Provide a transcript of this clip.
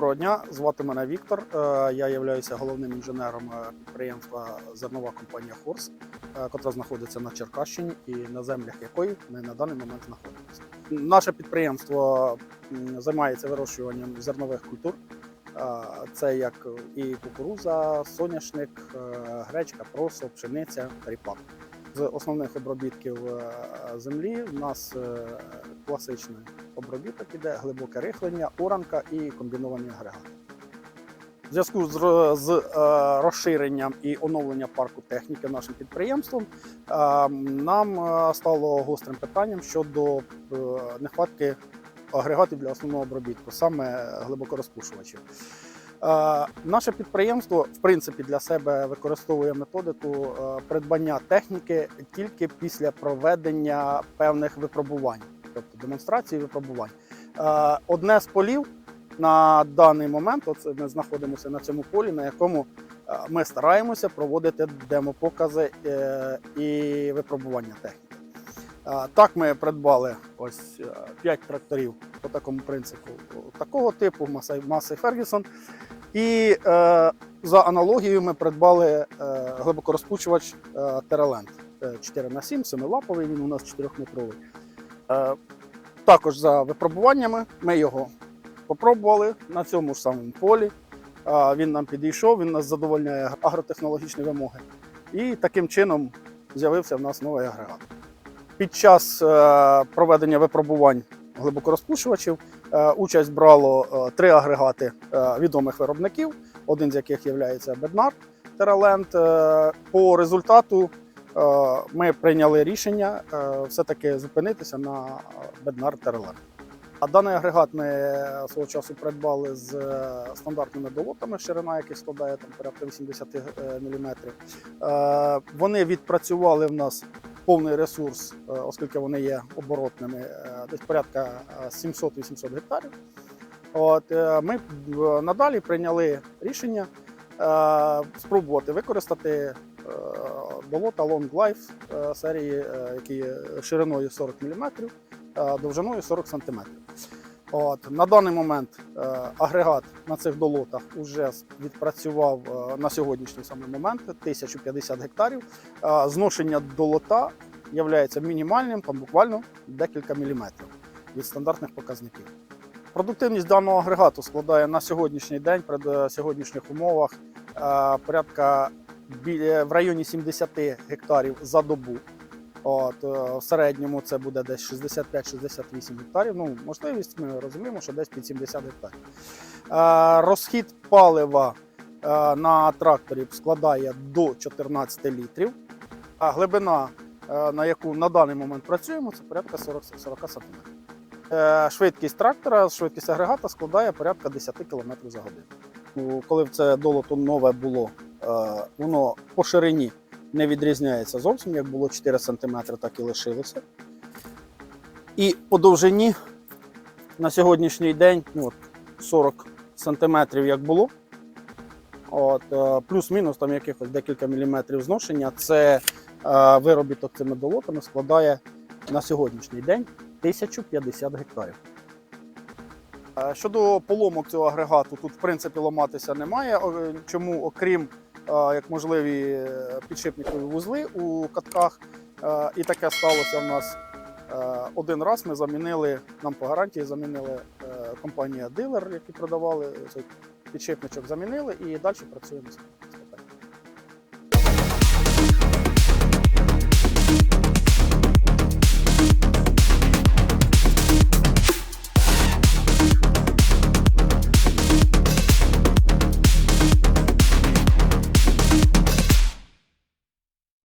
Доброго дня, звати мене Віктор. Е, Я являюся головним інженером е, підприємства зернова компанія Хорс, е, котра знаходиться на Черкащині і на землях якої ми на даний момент знаходимося. Наше підприємство займається вирощуванням зернових культур. Е, Це як і кукуруза, соняшник, е, гречка, просо, пшениця, ріпак. З основних обробітків е, землі в нас е, класичний обробіток іде, глибоке рихлення, оранка і комбіновані агрегати. В зв'язку з, е, розширенням і оновленням парку техніки нашим підприємством нам стало гострим питанням щодо нехватки агрегатів для основного обробітку, саме глибокорозпушувачів. Е, Наше підприємство в принципі для себе використовує методику е, придбання техніки тільки після проведення певних випробувань, тобто демонстрації випробувань. Е, Одне з полів на даний момент, оце ми знаходимося на цьому полі, на якому ми стараємося проводити демопокази і випробування техніки. Так, ми придбали ось 5 тракторів по такому принципу такого типу Маси Фергюсон. І е, за аналогією ми придбали е, глибокорозпучувач е, Тераленд 4 на 7 семилаповий, він у нас 4-метровий. Е, також за випробуваннями ми його попробували на цьому ж самому полі. Е, він нам підійшов, він нас задовольняє агротехнологічні вимоги. І таким чином з'явився в нас новий агрегат. Під час е, проведення випробувань глибокорозпушувачів Е, Участь брало е, три агрегати е, відомих виробників, один з яких є Terraland. Е, По результату ми прийняли рішення все-таки зупинитися на Bednar Terraland. А даний агрегат ми свого часу придбали з стандартними долотами, ширина яких складає там порядка 80 мм. Вони відпрацювали в нас повний ресурс, е, оскільки вони є оборотними, е, десь порядка е, 700-800 гектарів. От, е, ми е, надалі прийняли рішення е, спробувати використати е, болота Long Life е, серії, е, які шириною 40 мм, е, довжиною 40 см. От, на даний момент е, агрегат на цих долотах вже відпрацював е, на сьогоднішній саме момент 1050 гектарів. Е, зношення долота є мінімальним, там буквально декілька міліметрів від стандартних показників. Продуктивність даного агрегату складає на сьогоднішній день при е, сьогоднішніх умовах е, порядка біля- в районі 70 гектарів за добу. От, е, в середньому це буде десь 65-68 гектарів. Ну, можливість ми розуміємо, що десь під 70 гектарів. Е, розхід палива е, на тракторі складає до 14 літрів, а глибина, на яку на даний момент працюємо, це порядка 40, 40 см. Швидкість трактора, швидкість агрегата складає порядка 10 км за годину. Ну, Коли це долото нове було, воно по ширині не відрізняється зовсім, як було 4 см, так і лишилося. І по довжині на сьогоднішній день ну, от, 40 см як було. От, е, плюс-мінус там якихось декілька міліметрів зношення. Це е, виробіток цими долотами складає на сьогоднішній день 1050 гектарів. Е, Щодо поломок цього агрегату, тут в принципі ламатися немає. Чому, окрім як можливі е, підшипникові вузли у катках, Е, і таке сталося в нас е, один раз. Ми замінили нам по гарантії, замінили компанія дилер, які продавали цей підшипничок, замінили і далі працюємо з